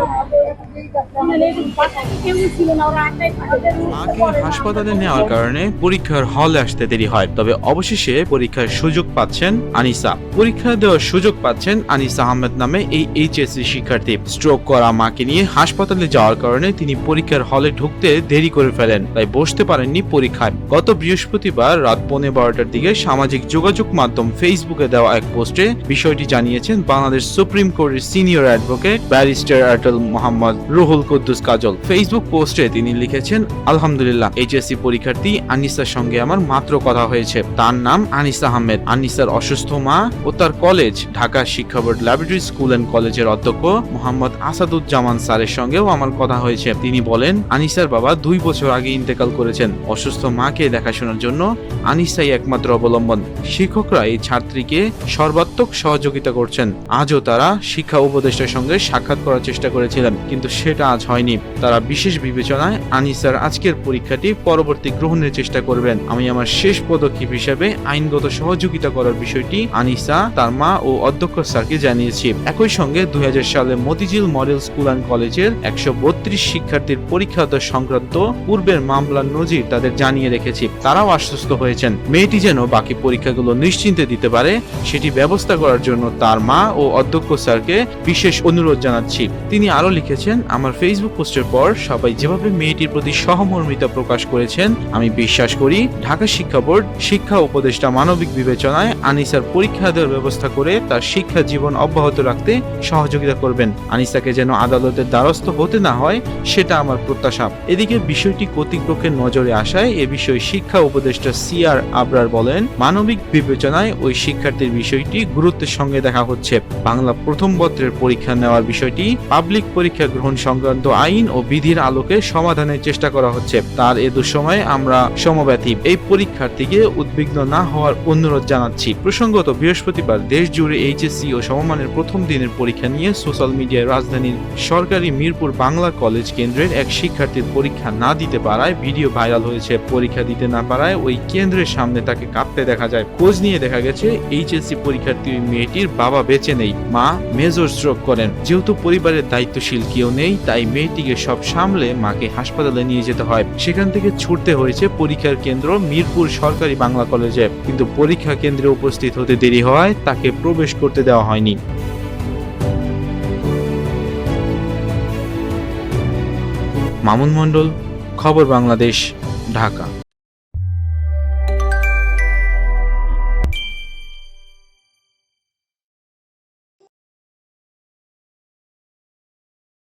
来。মাকে হাসপাতালে নেওয়ার কারণে পরীক্ষার হলে আসতে দেরি হয়, তবে অবশেষে পরীক্ষার সুযোগ পাচ্ছেন আনিসা। পরীক্ষা দেওয়ার সুযোগ পাচ্ছেন আনিসা আহমেদ নামে এই এইচএসসি শিক্ষার্থী। স্ট্রোক করা মাকে নিয়ে হাসপাতালে যাওয়ার কারণে তিনি পরীক্ষার হলে ঢুকতে দেরি করে ফেলেন, তাই বসতে পারেননি পরীক্ষায়। গত বৃহস্পতিবার রাত পৌনে বারোটার দিকে সামাজিক যোগাযোগ মাধ্যম ফেসবুকে দেওয়া এক পোস্টে বিষয়টি জানিয়েছেন বাংলাদেশ সুপ্রিম কোর্টের senior advocate barrister Atal Mohammad. Ruhul Quddus Kajal. Facebook পোস্টে তিনি লিখেছেন, আলহামদুলিল্লাহ, এইচএসসি পরীক্ষার্থী আনিসার সঙ্গে আমার মাত্র কথা হয়েছে। তার নাম আনিসা আহমেদ। আনিসার অসুস্থ মা ও তার কলেজ, ঢাকা শিক্ষা বোর্ড ল্যাবরেটরি স্কুল অ্যান্ড কলেজের অধ্যক্ষ মোহাম্মদ আসাদুজ্জামান স্যারের সঙ্গেও আমার কথা হয়েছে। তিনি বলেন, আনিসার বাবা দুই বছর আগে ইন্তেকাল করেছেন। অসুস্থ মাকে দেখাশোনার জন্য আনিসাই একমাত্র অবলম্বন। শিক্ষকরা এই ছাত্রীকে সর্বাত্মক সহযোগিতা করছেন। আজও তারা শিক্ষা উপদেষ্টার সঙ্গে সাক্ষাৎ করার চেষ্টা করেছিলেন। কিন্তু সেটা আজ হয়নি। তারা বিশেষ বিবেচনায় আনিসার আজকের পরীক্ষাটি পরবর্তী গ্রহণের চেষ্টা করবেন। আমি আমার শেষ পদক্ষেপ হিসেবে আইনগত সহযোগিতা করার বিষয়টি আনিসা, তার মা ও অধ্যক্ষ স্যারকে জানিয়েছি। একই সঙ্গে দুই সালে মতিঝিল মডেল স্কুল অ্যান্ড কলেজের একশো বত্রিশ শিক্ষার্থীর পরীক্ষা সংক্রান্ত পূর্বের মামলার নজির তাদের জানিয়ে রেখেছি। তারাও আশ্বস্ত হয়েছেন। মেয়েটি যেন বাকি পরীক্ষাগুলো নিশ্চিন্তে দিতে পারে, সেটি ব্যবস্থা করার জন্য তার মা ও অধ্যক্ষ স্যারকে বিশেষ অনুরোধ জানাচ্ছি। তিনি আরও লিখেছেন আমার ফেসবুক পোস্টের পর সবাই যেভাবে মেয়েটির প্রতি সহমর্মিতা প্রকাশ করেছেন, আমি বিশ্বাস করি ঢাকা শিক্ষা বোর্ড শিক্ষা উপদেষ্টা মানবিক বিবেচনায় আনিসার পরীক্ষা দেওয়ার ব্যবস্থা করে তার শিক্ষা জীবন অব্যাহত রাখতে সহযোগিতা করবেন। আনিসাকে যেন আদালতের দ্বারস্থ হতে না হয়, সেটা আমার প্রত্যাশা। এদিকে বিষয়টি কর্তৃপক্ষের নজরে আসায় এ বিষয়ে শিক্ষা উপদেষ্টা সি আর আবরার বলেন, মানবিক বিবেচনায় ওই শিক্ষার্থীর বিষয়টি গুরুত্বের সঙ্গে দেখা হচ্ছে। বাংলা প্রথম পত্রের পরীক্ষা নেওয়ার বিষয়টি পাবলিক পরীক্ষা গ্রহণ সংক্রান্ত আইন ও বিধির আলোকে সমাধানের চেষ্টা করা হচ্ছে। তার এ দুঃসময়ে আমরা সমব্যথী। এই পরীক্ষার্থীকে উদ্বিগ্ন না হওয়ার অনুরোধ জানাচ্ছি। প্রসঙ্গত, বৃহস্পতিবার দেশ জুড়ে এইচএসসি ও সমমানের প্রথম দিনের পরীক্ষা নিয়ে সোশ্যাল মিডিয়ায় রাজধানীর সরকারি মিরপুর বাংলা কলেজ কেন্দ্রের এক শিক্ষার্থীর পরীক্ষা না দিতে পারায় ভিডিও ভাইরাল হয়েছে। পরীক্ষা দিতে না পারায় ওই কেন্দ্রের সামনে তাকে কাঁপতে দেখা যায়। খোঁজ নিয়ে দেখা গেছে, এইচএসসি পরীক্ষার্থী মেয়েটির বাবা বেঁচে নেই। মা মেজর স্ট্রোক করেন। যেহেতু পরিবারের দায়িত্বশীল কেউ নেই, তাই মেয়েটিকে সব সামলে মাকে হাসপাতালে নিয়ে যেতে হয়। সেখান থেকে ছুটতে হয়েছে পরীক্ষার কেন্দ্র মিরপুর সরকারি বাংলা কলেজে। কিন্তু পরীক্ষা কেন্দ্রে উপস্থিত হতে দেরি হওয়ায় তাকে প্রবেশ করতে দেওয়া হয়নি। মামুন মণ্ডল, খবর বাংলাদেশ, ঢাকা।